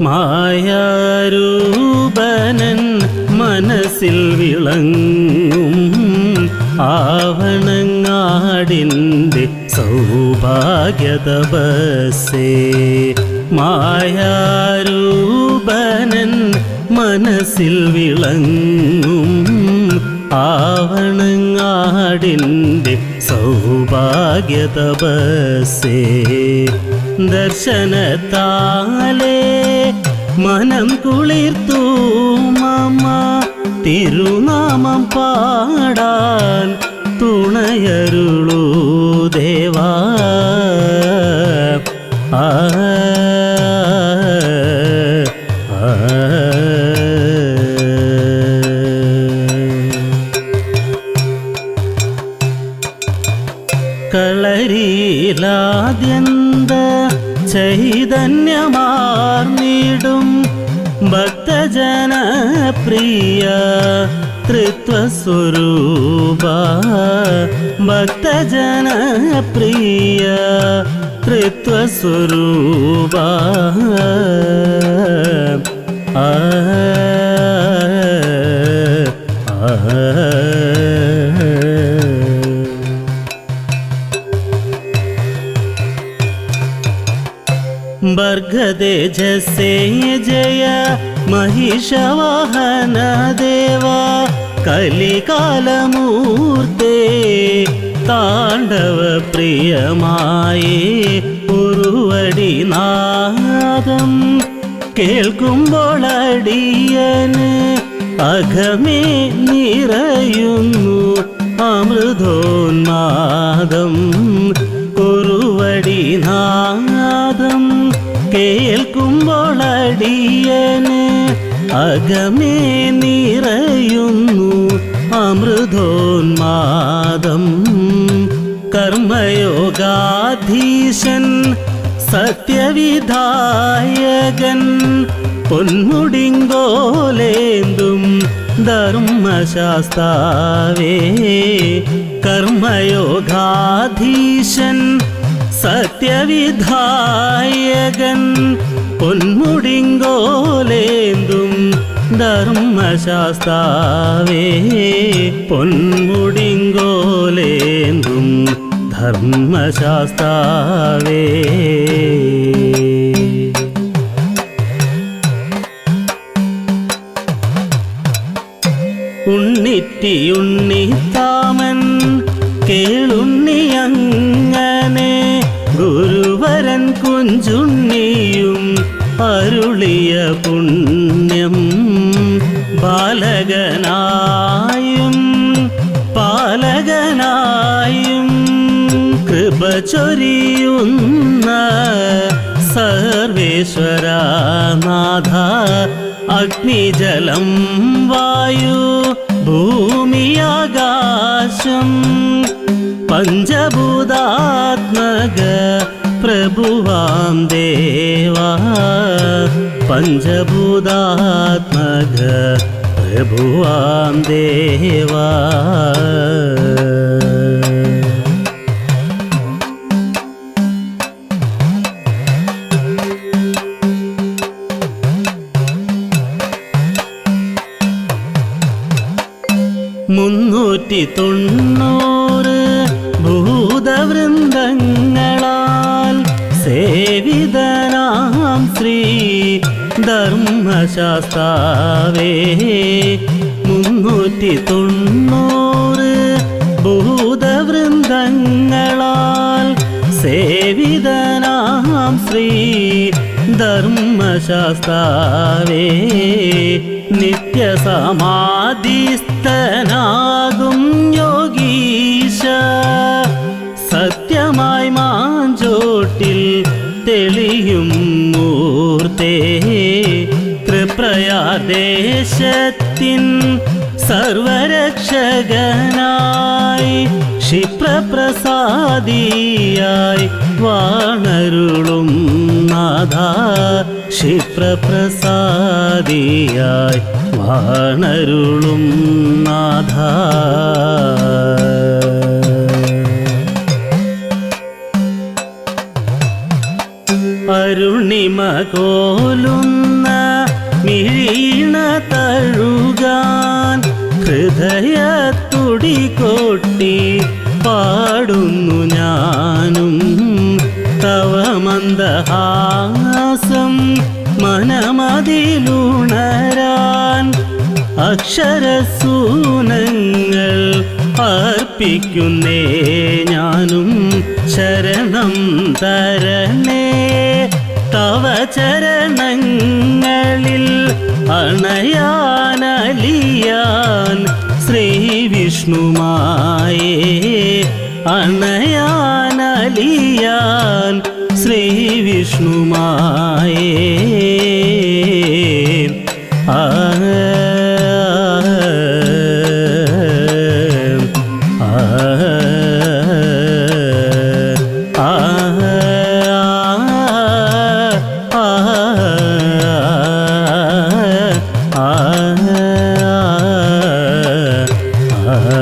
മായാരൂപനൻ മനസ്സിൽ വിളങ്ങും ആവണങ്ങാടിന്റെ സൗഭാഗ്യതപസ്സേ. മായാരൂപനൻ മനസ്സിൽ വിളങ്ങും ആവണങ്ങാടിന്റെ സൗഭാഗ്യതപസ്സേ. ദർശനത്താലേ മനം കുളിർത്തു മമ തിരുനാമം പാടാൻ തുണയരുളൂ കളരിയിലാദ്യന്ത ചൈതന്യമാർന്നിടും ഭക്തജനപ്രിയ തൃത്വസ്വരൂപ. ഭക്തജനപ്രിയ തൃത്വസ്വരൂപ. ആ ആ. വർഗതേജസേ ജയ महिषवाहन देवा കലികാലമൂർത്തേ താണ്ഡവ പ്രിയമായേ ഉരുവടി നാദം കേൾക്കുമ്പോൾ അടിയന് അകമേ നിറയുന്നു അമൃതോന്മാദം കുറുവടി നാദം കേൾക്കുമ്പോൾ അടിയന് അകമേ നിറയുന്നു അമൃതോന്മാദം. കർമ്മയോഗാധീശൻ സത്യവിധായകൻ പൊന്മുടിങ്കോലേന്തും ധർമ്മശാസ്താവേ. കർമ്മയോഗാധീശൻ സത്യവിധായകൻ പൊന്മുടിങ്കോലേന്തും ധർമ്മശാസ്താവേ. പൊന്മുടിങ്കോലേന്തും ധർമ്മശാസ്താവേ. ഉണ്ണിത്തിയുണ്ണിത്താമൻ കേളുണ്ണി കുഞ്ചുണ്ണിയും അരുളിയ പുണ്യം ബാലകനായും പാലകനായും കൃപ ചൊരിയുന്ന സർവേശ്വരനാഥ. അഗ്നിജലം വായു ഭൂമിയാകാശം പഞ്ചഭൂതാത്മക പ്രഭുവാം ദേവ. പഞ്ചഭൂതാത്മക പ്രഭുവാം ദേവ. മുന്നൂറ്റി തൊണ്ണൂറ് ഭൂതവൃന്ദങ്ങളാൽ സേവിതനാം ശ്രീ ധർമ്മശാസ്താവേ. മുന്നൂറ്റി തൊണ്ണൂറ് ഭൂതവൃന്ദങ്ങളാൽ സേവിതനാം ശ്രീ ധർമ്മശാസ്താവേ. നിത്യസമാധിസ്ഥനാകും യോഗീശ. സത്യമായി മാഞ്ചോട്ടിൽ തെളിയും മൂർത്തേ ത്രിപ്രയാദേശത്തിൻ സർവരക്ഷകനായി ക്ഷിപ്രപ്രസാദിയായി വാണരുളും നാഥ ക്ഷിപ്രപ്രസാദിയായി വാണരുളും നാഥ. തുടി കൊട്ടി പാടുന്നു ഞാനും. തവ മന്ദഹാസം മനമതിലുണരാൻ അക്ഷരസൂനങ്ങൾ അർപ്പിക്കുന്നേ ഞാനും. ശരണം തരണേ തവ ചരണങ്ങളിൽ അണയാനലിയാൻ വിഷ്ണുമായേ അണയാനലിയാൻ ശ്രീ വിഷ്ണുമായേ. ആ